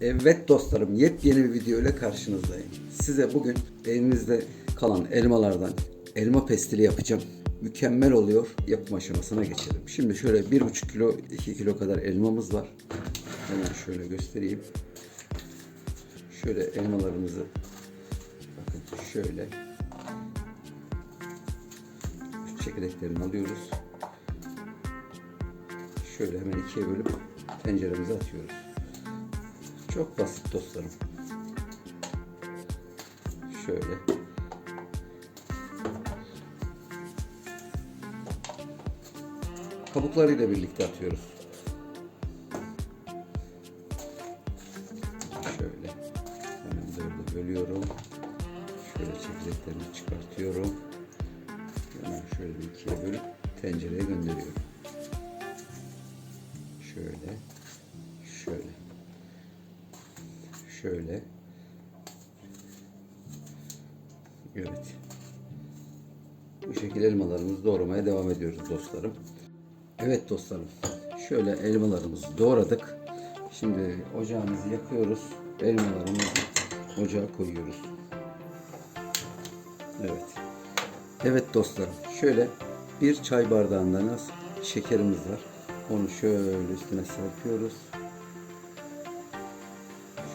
Evet dostlarım yepyeni bir video ile karşınızdayım. Size bugün elimizde kalan elmalardan elma pestili yapacağım. Mükemmel oluyor. Yapım aşamasına geçelim. Şimdi şöyle 1,5 kilo 2 kilo kadar elmamız var. Hemen şöyle göstereyim. Şöyle elmalarımızı bakın şöyle çekirdeklerini alıyoruz. Şöyle hemen ikiye bölüp tenceremize atıyoruz. Çok basit dostlarım. Şöyle. Kabuklarıyla birlikte atıyoruz. Şöyle. Hemen dörde bölüyorum. Şöyle çekirdeklerini çıkartıyorum. Hemen şöyle bir ikiye bölüp tencereye gönderiyorum. Şöyle. Şöyle. Şöyle. Evet. Bu şekilde elmalarımızı doğramaya devam ediyoruz dostlarım. Evet dostlarım. Şöyle elmalarımızı doğradık. Şimdi ocağımızı yakıyoruz. Elmalarımızı ocağa koyuyoruz. Evet. Evet dostlarım. Şöyle bir çay bardağından az şekerimiz var. Onu şöyle üstüne serpiyoruz.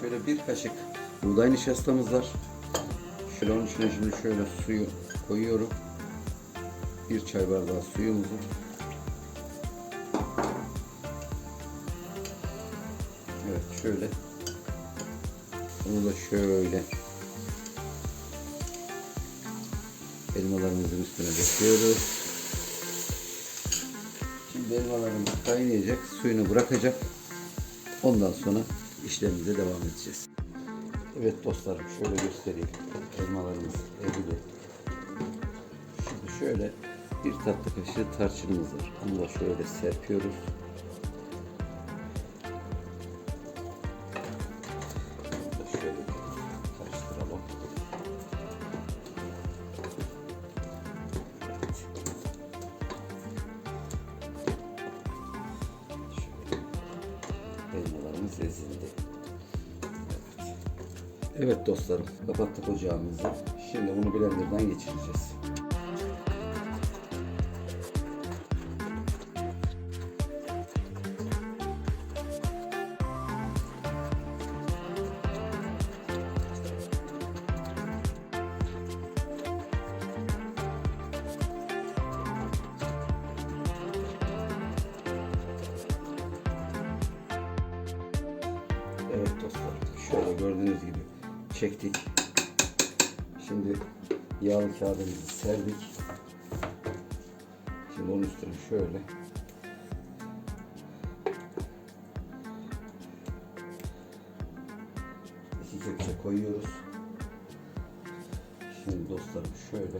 Şöyle bir kaşık buğday nişastamız var. Şöyle onun içine şimdi şöyle suyu koyuyorum. Bir çay bardağı suyumuzu. Evet şöyle. Bunu da şöyle elmalarımızın üstüne döküyoruz. Şimdi elmalarımız kaynayacak, suyunu bırakacak. Ondan sonra işlemimize devam edeceğiz. Evet dostlarım şöyle göstereyim. Elmalarımız eridi. Şimdi şöyle bir tatlı kaşığı tarçınımız var. Onu da şöyle serpiyoruz. Evet dostlarım kapattık ocağımızı. Şimdi bunu blenderdan geçireceğiz. Evet dostlar şöyle gördüğünüz gibi çektik. Şimdi yağlı kağıdımızı serdik. Şimdi onun üstüne şöyle iki kepçe koyuyoruz. Şimdi dostlarım şöyle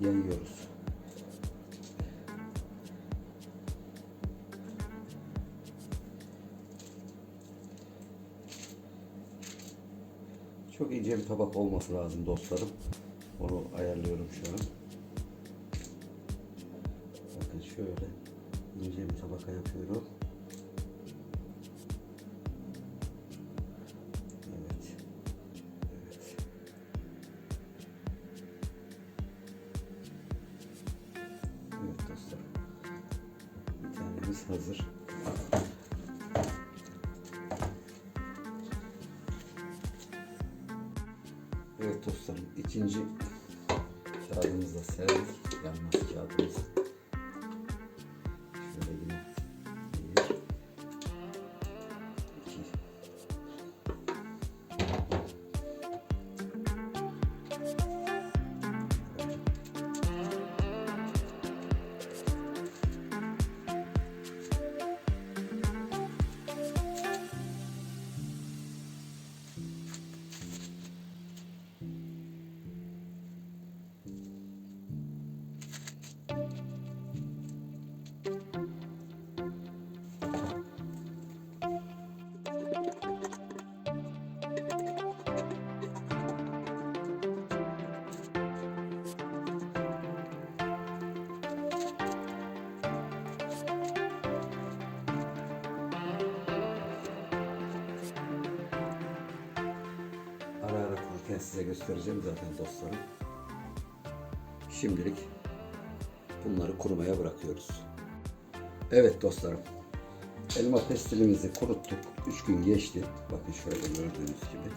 yayıyoruz. Çok ince bir tabak olması lazım dostlarım. Onu ayarlıyorum şu an. Bakın şöyle ince bir tabaka yapıyorum. Evet. Evet. Evet dostlar. Bir tanemiz hazır. Evet dostlarım ikinci kağıdımızı da serdik. Yanmaz kağıdımızı. Size göstereceğim zaten dostlarım. Şimdilik bunları kurumaya bırakıyoruz. Evet dostlarım. Elma pestilimizi kuruttuk. 3 gün geçti. Bakın şöyle gördüğünüz gibi.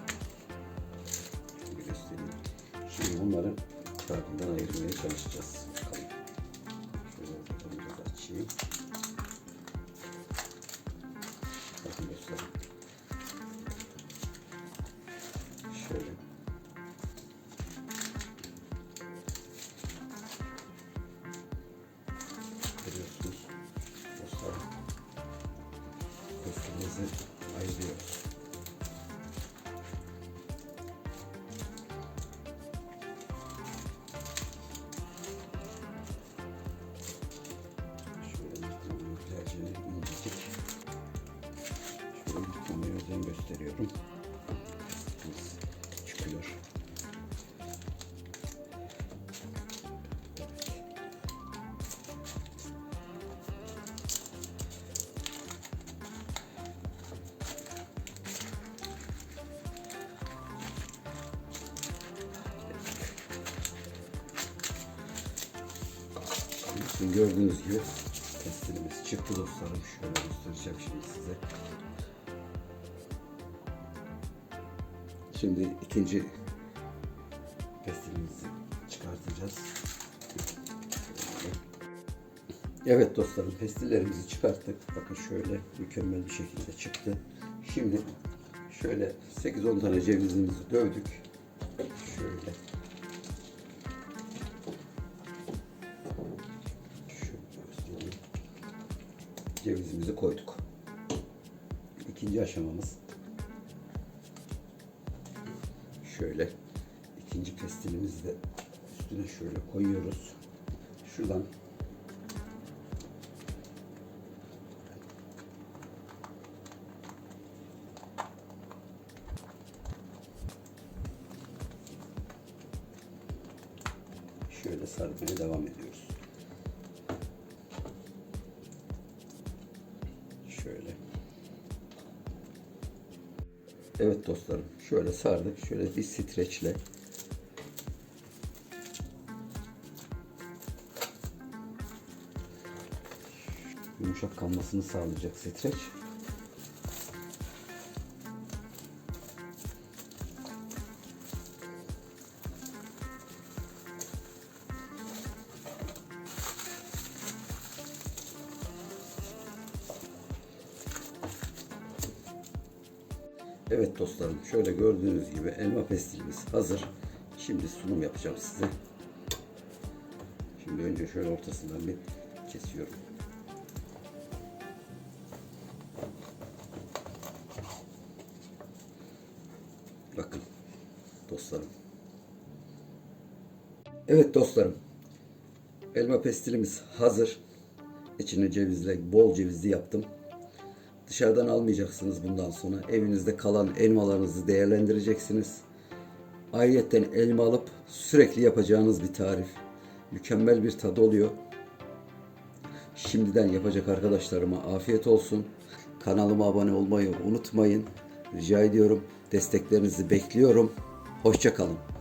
Göstereyim. Şimdi bunları çarkından ayırmaya çalışacağız. Bakalım. Şöyle açayım. Gösteriyorum. Çıkıyor. Bakın gördüğünüz gibi pestilimiz çıktı dostlarım. Şöyle göstereceğim şimdi size. Şimdi ikinci pestilimizi çıkartacağız. Evet dostlarım pestillerimizi çıkarttık. Bakın şöyle mükemmel bir şekilde çıktı. Şimdi şöyle 8-10 tane cevizimizi dövdük. Şöyle Şöyle. Cevizimizi koyduk. İkinci aşamamız şöyle ikinci pestilimizi de üstüne şöyle koyuyoruz. Şuradan şöyle sarmaya devam ediyoruz. Şöyle. Evet dostlarım şöyle sardık. Şöyle bir streçle yumuşak kalmasını sağlayacak streç. Evet dostlarım şöyle gördüğünüz gibi elma pestilimiz hazır. Şimdi sunum yapacağım size. Şimdi önce şöyle ortasından bir kesiyorum. Bakın dostlarım. Evet dostlarım. Elma pestilimiz hazır. İçine cevizle, bol cevizli yaptım. Dışarıdan almayacaksınız bundan sonra. Evinizde kalan elmalarınızı değerlendireceksiniz. Ayrıyeten elma alıp sürekli yapacağınız bir tarif. Mükemmel bir tadı oluyor. Şimdiden yapacak arkadaşlarıma afiyet olsun. Kanalıma abone olmayı unutmayın. Rica ediyorum. Desteklerinizi bekliyorum. Hoşçakalın.